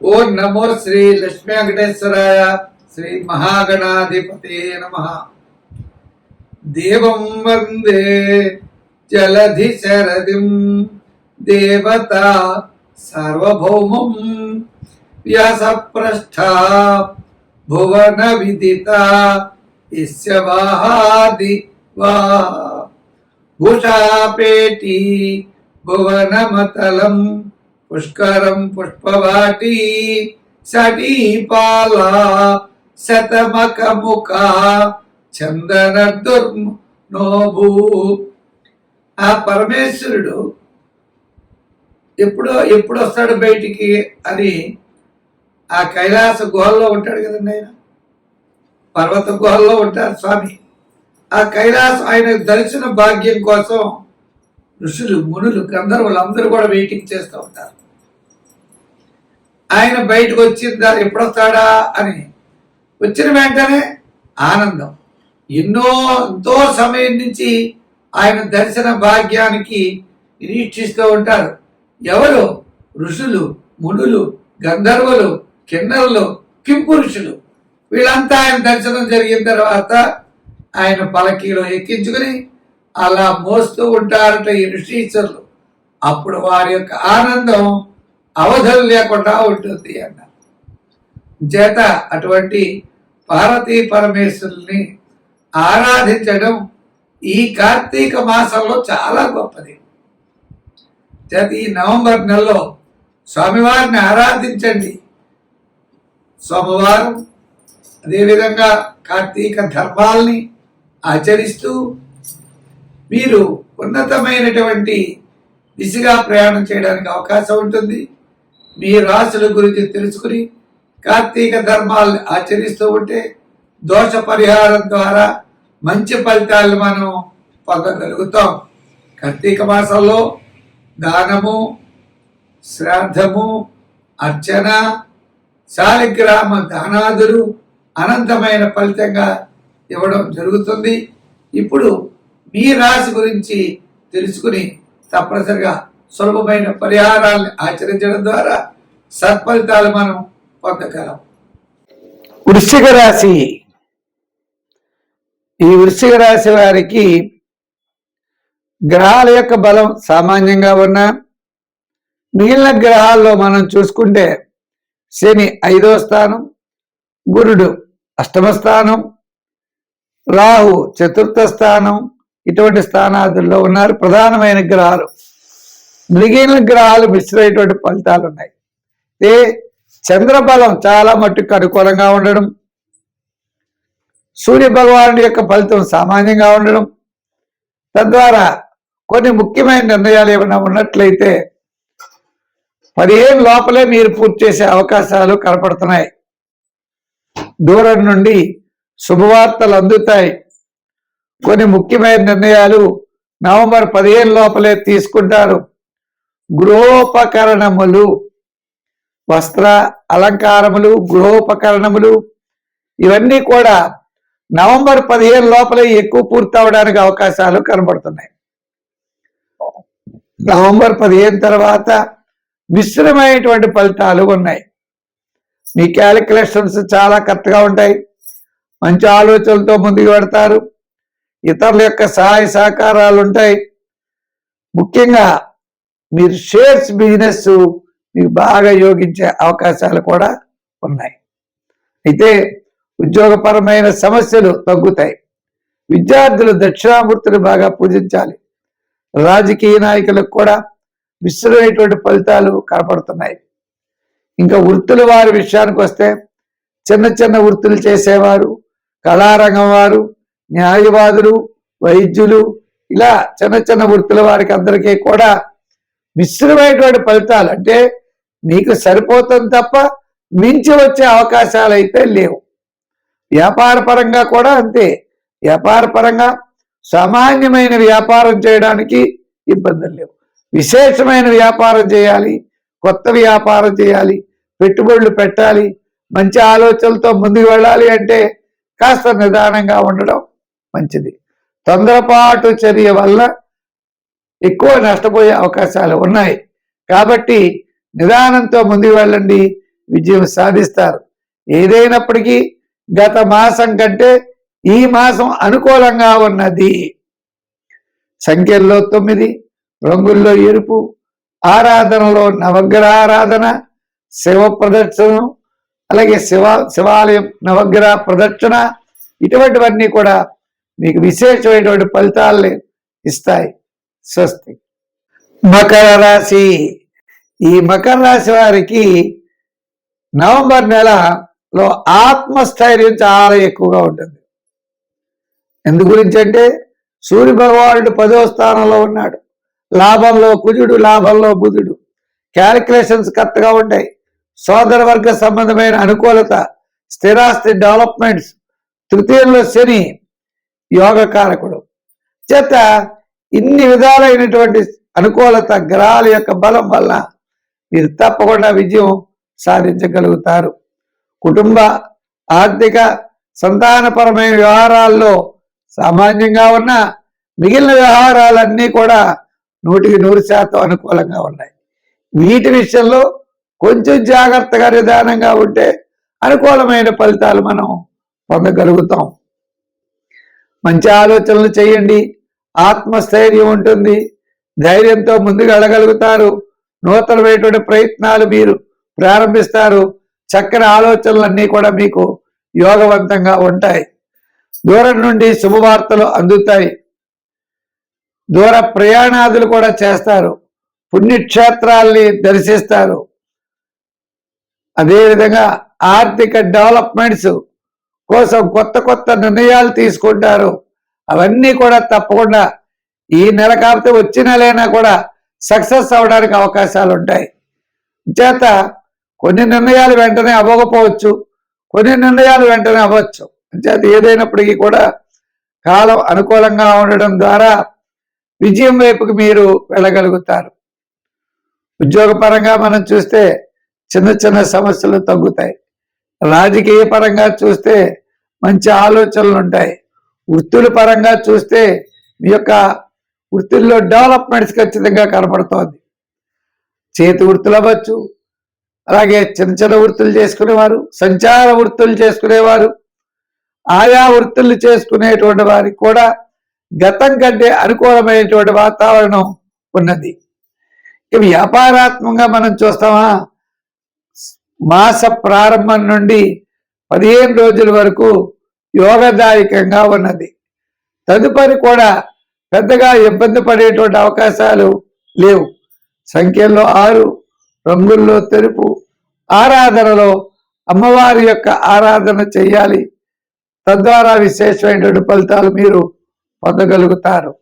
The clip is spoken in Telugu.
ఓం నమో శ్రీ లక్ష్మీ వెంకటేశ్వరాయ శ్రీ మహాగణాధిపతే నమ దేవం వందే జలధి శరదిం దేవత సార్వభౌమం వ్యాసప్రస్థ భువన విదిత ఇస్య వాహాది వా భూషాపేటి భువనమతలం పుష్కరం పుష్పవాటి సటీపాల శతమకముఖ చందన దుర్నోభూ. ఆ పరమేశ్వరుడు ఎప్పుడో ఎప్పుడు వస్తాడు బయటికి అని ఆ కైలాస గుహల్లో ఉంటాడు కదండి ఆయన. పర్వత గుహల్లో ఉంటారు స్వామి. ఆ కైలాసం ఆయన దర్శన భాగ్యం కోసం ఋషులు మునులు గంధర్వులు అందరూ కూడా వెయిటింగ్ చేస్తూ ఉంటారు. ఆయన బయటకు వచ్చిందా ఎప్పుడొస్తాడా అని. వచ్చిన వెంటనే ఆనందం. ఎన్నో ఎంతో సమయం నుంచి ఆయన దర్శన భాగ్యానికి నిరీక్షిస్తూ ఉంటారు. ఎవరు? ఋషులు మునులు గంధర్వులు కిన్నరులు కింపురుషులు. వీళ్ళంతా ఆయన దర్శనం జరిగిన తర్వాత ఆయన పలకీలో ఎక్కించుకుని అలా మోస్తూ ఉంటారట ఈ ఋషీశ్వరులు. అప్పుడు వారి యొక్క ఆనందం అవధులు లేకుండా ఉంటుంది అన్న. చేత అటువంటి పార్వతీ పరమేశ్వరుల్ని ఆరాధించడం ఈ కార్తీక మాసంలో చాలా గొప్పది. చేత ఈ నవంబర్ నెలలో స్వామివారిని ఆరాధించండి. సోమవారం అదేవిధంగా కార్తీక ధర్మాల్ని ఆచరిస్తూ మీరు ఉన్నతమైనటువంటి దిశగా ప్రయాణం చేయడానికి అవకాశం ఉంటుంది. మీ రాశుల గురించి తెలుసుకుని కార్తీక ధర్మాలను ఆచరిస్తూ ఉంటే దోష పరిహారం ద్వారా మంచి ఫలితాలు మనం పొందగలుగుతాం. కార్తీక మాసంలో దానము శ్రాద్ధము అర్చన శాలిగ్రామ దానాదులు అనంతమైన ఫలితంగా ఇవ్వడం జరుగుతుంది. ఇప్పుడు మీ రాశి గురించి తెలుసుకుని తప్పనిసరిగా సులభమైన పరిహారాలను ఆచరించడం ద్వారా సత్ఫలితాలు మనం పొందగలం. వృశ్చిక రాశి. ఈ వృశ్చిక రాశి వారికి గ్రహాల యొక్క బలం సామాన్యంగా ఉన్న మిగిలిన గ్రహాల్లో మనం చూసుకుంటే శని ఐదో స్థానం గురుడు అష్టమ స్థానం రాహు చతుర్థ స్థానం ఇటువంటి స్థానాదుల్లో ఉన్నారు ప్రధానమైన గ్రహాలు. మిగిలిన గ్రహాలు మిశ్రమైనటువంటి ఫలితాలు ఉన్నాయి. ఏ చంద్రబలం చాలా మట్టుకు అనుకూలంగా ఉండడం సూర్య భగవానుడి యొక్క ఫలితం సామాన్యంగా ఉండడం తద్వారా కొన్ని ముఖ్యమైన నిర్ణయాలు ఏమైనా ఉన్నట్లయితే పదిహేను లోపలే మీరు పూర్తి చేసే అవకాశాలు కనపడుతున్నాయి. దూరం నుండి శుభవార్తలు అందుతాయి. కొన్ని ముఖ్యమైన నిర్ణయాలు నవంబర్ పదిహేను లోపలే తీసుకుంటారు. గృహోపకరణములు వస్త్ర అలంకారములు గృహోపకరణములు ఇవన్నీ కూడా నవంబర్ పదిహేను లోపలే ఎక్కువ పూర్తవడానికి అవకాశాలు కనబడుతున్నాయి. నవంబర్ పదిహేను తర్వాత మిశ్రమైనటువంటి ఫలితాలు ఉన్నాయి. మీ క్యాలిక్యులేషన్స్ చాలా కరెక్ట్గా ఉంటాయి. మంచి ఆలోచనలతో ముందుకు పెడతారు ఇతరుల యొక్క సహాయ సహకారాలు ఉంటాయి. ముఖ్యంగా మీరు షేర్స్ బిజినెస్ మీకు బాగా యోగించే అవకాశాలు కూడా ఉన్నాయి. అయితే ఉద్యోగపరమైన సమస్యలు తగ్గుతాయి. విద్యార్థులు దక్షిణామూర్తిని బాగా పూజించాలి. రాజకీయ నాయకులకు కూడా మిశ్రమైనటువంటి ఫలితాలు కనపడుతున్నాయి. ఇంకా వృత్తుల వారి విషయానికి వస్తే చిన్న చిన్న వృత్తులు చేసేవారు కళారంగం వారు న్యాయవాదులు వైద్యులు ఇలా చిన్న చిన్న వృత్తుల వారికి అందరికీ కూడా మిశ్రమైనటువంటి ఫలితాలు అంటే మీకు సరిపోతుంది తప్ప మించి వచ్చే అవకాశాలు అయితే లేవు. వ్యాపార పరంగా కూడా అంతే. వ్యాపార పరంగా సామాన్యమైన వ్యాపారం చేయడానికి ఇబ్బందులు లేవు. విశేషమైన వ్యాపారం చేయాలి కొత్త వ్యాపారం చేయాలి పెట్టుబడులు పెట్టాలి మంచి ఆలోచనలతో ముందుకు వెళ్ళాలి అంటే కాస్త నిదానంగా ఉండడం మంచిది. తొందరపాటు చర్య వల్ల ఎక్కువ నష్టపోయే అవకాశాలు ఉన్నాయి. కాబట్టి నిదానంతో ముందుకు వెళ్ళండి. విజయం సాధిస్తారు. ఏదైనప్పటికీ గత మాసం కంటే ఈ మాసం అనుకూలంగా ఉన్నది. సంఖ్యల్లో తొమ్మిది రంగుల్లో ఎరుపు ఆరాధనలో నవగ్రహ ఆరాధన శివ ప్రదక్షిణం అలాగే శివ శివాలయం నవగ్రహ ప్రదక్షిణ ఇటువంటివన్నీ కూడా మీకు విశేషమైనటువంటి ఫలితాలని ఇస్తాయి. స్వస్తి. మకర రాశి. ఈ మకర రాశి వారికి నవంబర్ నెలలో ఆత్మస్థైర్యం చాలా ఎక్కువగా ఉంటుంది. ఎందు గురించి అంటే సూర్య భగవానుడు పదో స్థానంలో ఉన్నాడు. లాభంలో కుజుడు లాభంలో బుధుడు. క్యాలిక్యులేషన్స్ కరెక్ట్గా ఉంటాయి. సోదర వర్గ సంబంధమైన అనుకూలత స్థిరాస్తి డెవలప్మెంట్స్ తృతీయంలో శని యోగకారకుడు. చేత ఇన్ని విధాలైనటువంటి అనుకూలత గ్రహాల యొక్క బలం వల్ల మీరు తప్పకుండా విజయం సాధించగలుగుతారు. కుటుంబ ఆర్థిక సంతానపరమైన వ్యవహారాల్లో సామాన్యంగా ఉన్న మిగిలిన వ్యవహారాలన్నీ కూడా నూటికి నూరు శాతం అనుకూలంగా ఉన్నాయి. వీటి విషయంలో కొంచెం జాగ్రత్తగా నిదానంగా ఉంటే అనుకూలమైన ఫలితాలు మనం పొందగలుగుతాం. మంచి ఆలోచనలు చేయండి. ఆత్మస్థైర్యం ఉంటుంది. ధైర్యంతో ముందుకు వెళ్ళగలుగుతారు. నూతనమైనటువంటి ప్రయత్నాలు మీరు ప్రారంభిస్తారు. చక్కని ఆలోచనలన్నీ కూడా మీకు యోగవంతంగా ఉంటాయి. దూరం నుండి శుభవార్తలు అందుతాయి. దూర ప్రయాణాదులు కూడా చేస్తారు. పుణ్యక్షేత్రాల్ని దర్శిస్తారు. అదేవిధంగా ఆర్థిక డెవలప్మెంట్స్ కోసం కొత్త కొత్త నిర్ణయాలు తీసుకుంటారు. అవన్నీ కూడా తప్పకుండా ఈ నెల కాకపోతే వచ్చే నెలైనా కూడా సక్సెస్ అవడానికి అవకాశాలు ఉంటాయి చేత కొన్ని నిర్ణయాలు వెంటనే అవ్వకపోవచ్చు కొన్ని నిర్ణయాలు వెంటనే అవ్వచ్చు. చేత ఏదైనప్పటికీ కూడా కాలం అనుకూలంగా ఉండడం ద్వారా విజయం వైపుకి మీరు వెళ్ళగలుగుతారు. ఉద్యోగపరంగా మనం చూస్తే చిన్న చిన్న సమస్యలు తగ్గుతాయి. రాజకీయ పరంగా చూస్తే మంచి ఆలోచనలు ఉంటాయి వృత్తుల పరంగా చూస్తే మీ యొక్క వృత్తుల్లో డెవలప్మెంట్స్ ఖచ్చితంగా కనపడుతోంది. చేతి వృత్తులు అవ్వచ్చు అలాగే చిన్న చిన్న వృత్తులు చేసుకునేవారు సంచార వృత్తులు చేసుకునేవారు ఆయా వృత్తులు చేసుకునేటువంటి వారికి కూడా గతం కంటే అనుకూలమైనటువంటి వాతావరణం ఉన్నది. ఇక వ్యాపారాత్మకంగా మనం చూస్తామా? మాస ప్రారంభం నుండి పదిహేను రోజుల వరకు యోగదాయకంగా ఉన్నది. తదుపరి కూడా పెద్దగా ఇబ్బంది పడేటువంటి అవకాశాలు లేవు. సంఖ్యల్లో ఆరు రంగుల్లో తెలుపు. ఆరాధనలో అమ్మవారి యొక్క ఆరాధన చేయాలి. తద్వారా విశేషమైనటువంటి ఫలితాలు మీరు పొందగలుగుతారు.